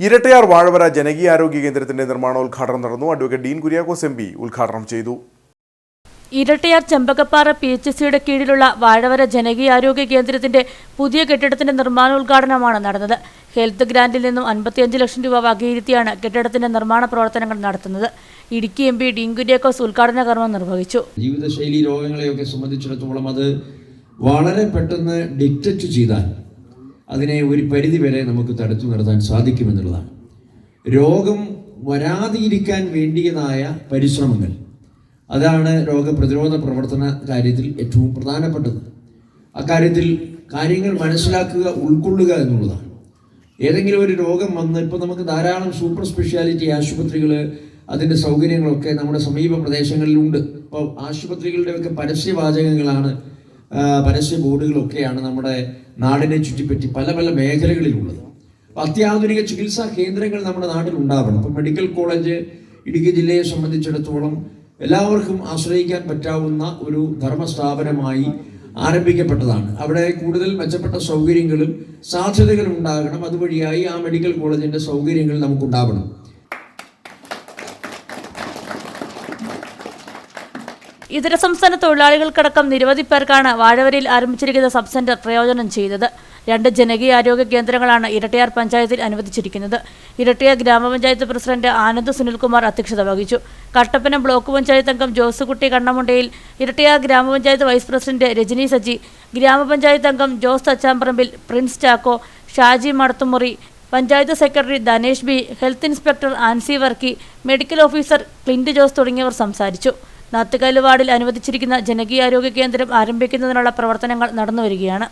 ഇരട്ടയാർ വാഴവര ജനകീയാരോഗ്യ കേന്ദ്രത്തിന്റെ നിർമ്മാണോദ്ഘാടനം നടന്നു. Advocate Dean Kuriakose M P ഉദ്ഘാടനം ചെയ്തു. ഇരട്ടയാർ ചെമ്പകപ്പാറ പി എച്ച് സിയുടെ കീഴിലുള്ള വാഴവര ജനകീയാരോഗ്യ കേന്ദ്രത്തിന്റെ പുതിയ കെട്ടിടത്തിന്റെ നിർമ്മാണോദ്ഘാടനമാണ് നടന്നത്. ഹെൽത്ത് ഗ്രാന്റിൽ നിന്നും അൻപത്തിയഞ്ച് ലക്ഷം രൂപ വകയിരുത്തിയാണ് കെട്ടിടത്തിന്റെ നിർമ്മാണ പ്രവർത്തനങ്ങൾ നടത്തുന്നത്. ഇടുക്കി എം പി ഡീൻ കുര്യാക്കോസ് ഉദ്ഘാടന കർമ്മം നിർവഹിച്ചു. ജീവിതശൈലി രോഗങ്ങളെയൊക്കെ സംബന്ധിച്ചിടത്തോളം അത് വളരെ പെട്ടെന്ന് ഡിറ്റക്റ്റ് ചെയ്താൽ അതിനെ ഒരു പരിധി വരെ നമുക്ക് തടുത്തു നിർത്താൻ സാധിക്കുമെന്നുള്ളതാണ്. രോഗം വരാതിരിക്കാൻ വേണ്ടിയതായ പരിശ്രമങ്ങൾ. അതാണ് രോഗപ്രതിരോധ പ്രവർത്തന കാര്യത്തിൽ ഏറ്റവും പ്രധാനപ്പെട്ടത്. അക്കാര്യത്തിൽ കാര്യങ്ങൾ മനസ്സിലാക്കുക ഉൾക്കൊള്ളുക എന്നുള്ളതാണ്. ഏതെങ്കിലും ഒരു രോഗം വന്ന് ഇപ്പോൾ നമുക്ക് ധാരാളം സൂപ്പർ സ്പെഷ്യാലിറ്റി ആശുപത്രികൾ അതിന്റെ സൗകര്യങ്ങളൊക്കെ നമ്മുടെ സമീപ പ്രദേശങ്ങളിലുണ്ട്. ഇപ്പോൾ ആശുപത്രികളുടെയൊക്കെ പരസ്യവാചകങ്ങളാണ് പരസ്യ ബോർഡുകളൊക്കെയാണ് നമ്മുടെ നാടിനെ ചുറ്റിപ്പറ്റി പല പല മേഖലകളിലുള്ളത്. അത്യാധുനിക ചികിത്സാ കേന്ദ്രങ്ങൾ നമ്മുടെ നാട്ടിൽ ഉണ്ടാവണം ഇപ്പോൾ മെഡിക്കൽ കോളേജ് ഇടുക്കി ജില്ലയെ സംബന്ധിച്ചിടത്തോളം എല്ലാവർക്കും ആശ്രയിക്കാൻ പറ്റാവുന്ന ഒരു ധർമ്മസ്ഥാപനമായി ആരംഭിക്കപ്പെട്ടതാണ്. അവിടെ കൂടുതൽ മെച്ചപ്പെട്ട സൗകര്യങ്ങളും സാധ്യതകളും ഉണ്ടാകണം അതുവഴിയായി ആ മെഡിക്കൽ കോളേജിന്റെ സൗകര്യങ്ങൾ നമുക്കുണ്ടാവണം. ഇതര സംസ്ഥാന തൊഴിലാളികൾക്കടക്കം നിരവധി പേർക്കാണ് വാഴവരയിൽ ആരംഭിച്ചിരിക്കുന്ന സബ് സെന്റർ പ്രയോജനം ചെയ്തത്. രണ്ട് ജനകീയ ആരോഗ്യ കേന്ദ്രങ്ങളാണ് ഇരട്ടയാർ പഞ്ചായത്തിൽ അനുവദിച്ചിരിക്കുന്നത്. ഇരട്ടയാർ ഗ്രാമപഞ്ചായത്ത് പ്രസിഡന്റ് ആനന്ദ് സുനിൽകുമാർ അധ്യക്ഷത വഹിച്ചു. കട്ടപ്പന ബ്ലോക്ക് പഞ്ചായത്ത് അംഗം ജോസുകുട്ടി കണ്ണമുണ്ടയിൽ ഇരട്ടയാർ ഗ്രാമപഞ്ചായത്ത് വൈസ് പ്രസിഡന്റ് രജനി സജി ഗ്രാമപഞ്ചായത്ത് അംഗം Jose Thachamparambil Prince Chacko Shaji Madathumuri panchayat secretary Dhanesh B health inspector Ancy Varkey medical officer Clint Jose തുടങ്ങിയവർ സംസാരിച്ചു. നാത്തുകല്ല് വാർഡിൽ അനുവദിച്ചിരിക്കുന്ന ജനകീയാരോഗ്യ കേന്ദ്രം ആരംഭിക്കുന്നതിനുള്ള പ്രവർത്തനങ്ങൾ നടന്നുവരികയാണ്.